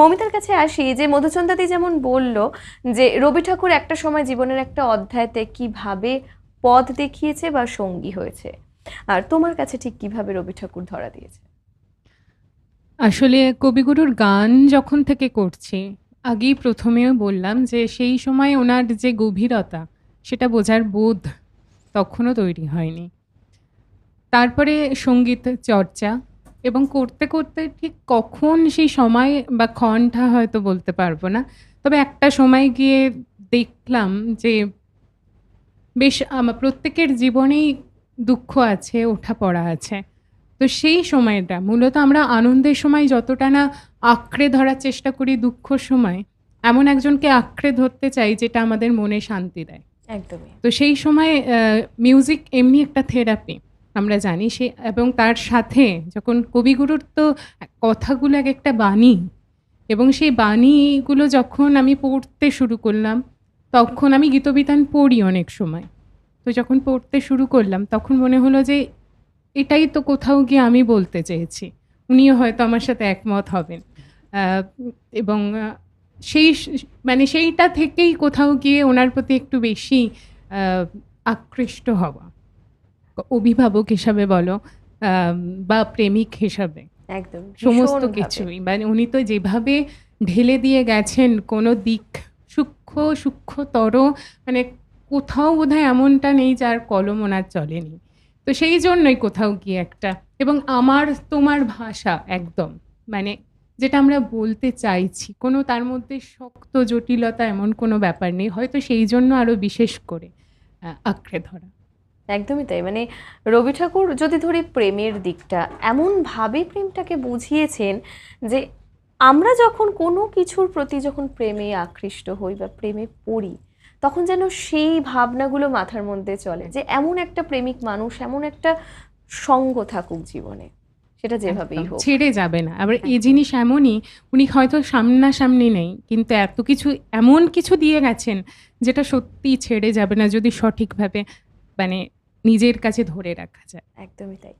মমিতার কাছে আসি, যে মধুচন্দাদি যেমন বলল যে, রবি ঠাকুর একটা সময় জীবনের একটা অধ্যায়তে কীভাবে পথ দেখিয়েছে বা সঙ্গী হয়েছে। আর তোমার কাছে ঠিক কীভাবে রবি ঠাকুর ধরা দিয়েছে? আসলে কবিগুরুর গান যখন থেকে করছি, আগেই প্রথমেও বললাম যে, সেই সময় ওনার যে গভীরতা, সেটা বোঝার বোধ তখনও তৈরি হয়নি। তারপরে সংগীত চর্চা এবং করতে করতে ঠিক কখন সেই সময় বা ক্ষণটা হয়তো বলতে পারব না। তবে একটা সময় গিয়ে দেখলাম যে বেশ আমার প্রত্যেকের জীবনেই দুঃখ আছে ওঠা পড়া আছে। তো সেই সময়টা মূলত আমরা আনন্দের সময় যতটা না আঁকড়ে ধরার চেষ্টা করি দুঃখ সময় এমন একজনকে আঁকড়ে ধরতে চাই যেটা আমাদের মনে শান্তি দেয়। একদমই। তো সেই সময় মিউজিক এমনি একটা থেরাপি আমরা জানি সে, এবং তার সাথে যখন কবিগুরুর তো কথাগুলো এক একটা বাণী, এবং সেই বাণীগুলো যখন আমি পড়তে শুরু করলাম, তখন আমি গীতবিতান পড়ি অনেক সময়। তো যখন পড়তে শুরু করলাম, তখন মনে হলো যে এটাই তো কোথাও গিয়ে আমি বলতে চেয়েছি। উনিও হয়তো আমার সাথে একমত হবেন। এবং সেই মানে সেইটা থেকেই কোথাও গিয়ে ওনার প্রতি একটু বেশি আকৃষ্ট হওয়া। অভিভাবক হিসাবে বলো বা প্রেমিক হিসাবে। একদম সমস্ত কিছুই। মানে উনি তো যেভাবে ঢেলে দিয়ে গেছেন কোনো দিক সূক্ষ্ম সূক্ষ্মতর মানে কোথাও বোধহয় এমনটা নেই যার কলম ওনার চলেনি। তো সেই জন্যই কোথাও গিয়ে একটা এবং আমার তোমার ভাষা একদম মানে যেটা আমরা বলতে চাইছি কোনো তার মধ্যে শক্ত জটিলতা এমন কোনো ব্যাপার নেই। হয়তো সেই জন্য আরও বিশেষ করে আঁকড়ে ধরা। একদমই তাই। মানে রবি ঠাকুর যদি ধরি প্রেমের দিকটা এমনভাবে প্রেমটাকে বুঝিয়েছেন যে আমরা যখন কোনো কিছুর প্রতি যখন প্রেমে আকৃষ্ট হই বা প্রেমে পড়ি তখন যেন সেই ভাবনাগুলো মাথার মধ্যে চলে যে এমন একটা প্রেমিক মানুষ এমন একটা সঙ্গ থাকুক জীবনে। সেটা যেভাবেই হোক। ছেড়ে যাবে না। আবার এই জিনিস এমনই উনি হয়তো সামনাসামনি নেই কিন্তু এত কিছু এমন কিছু দিয়ে গেছেন যেটা সত্যি ছেড়ে যাবে না যদি সঠিকভাবে মানে নিজের কাছে ধরে রাখা যায়। একদমই তাই।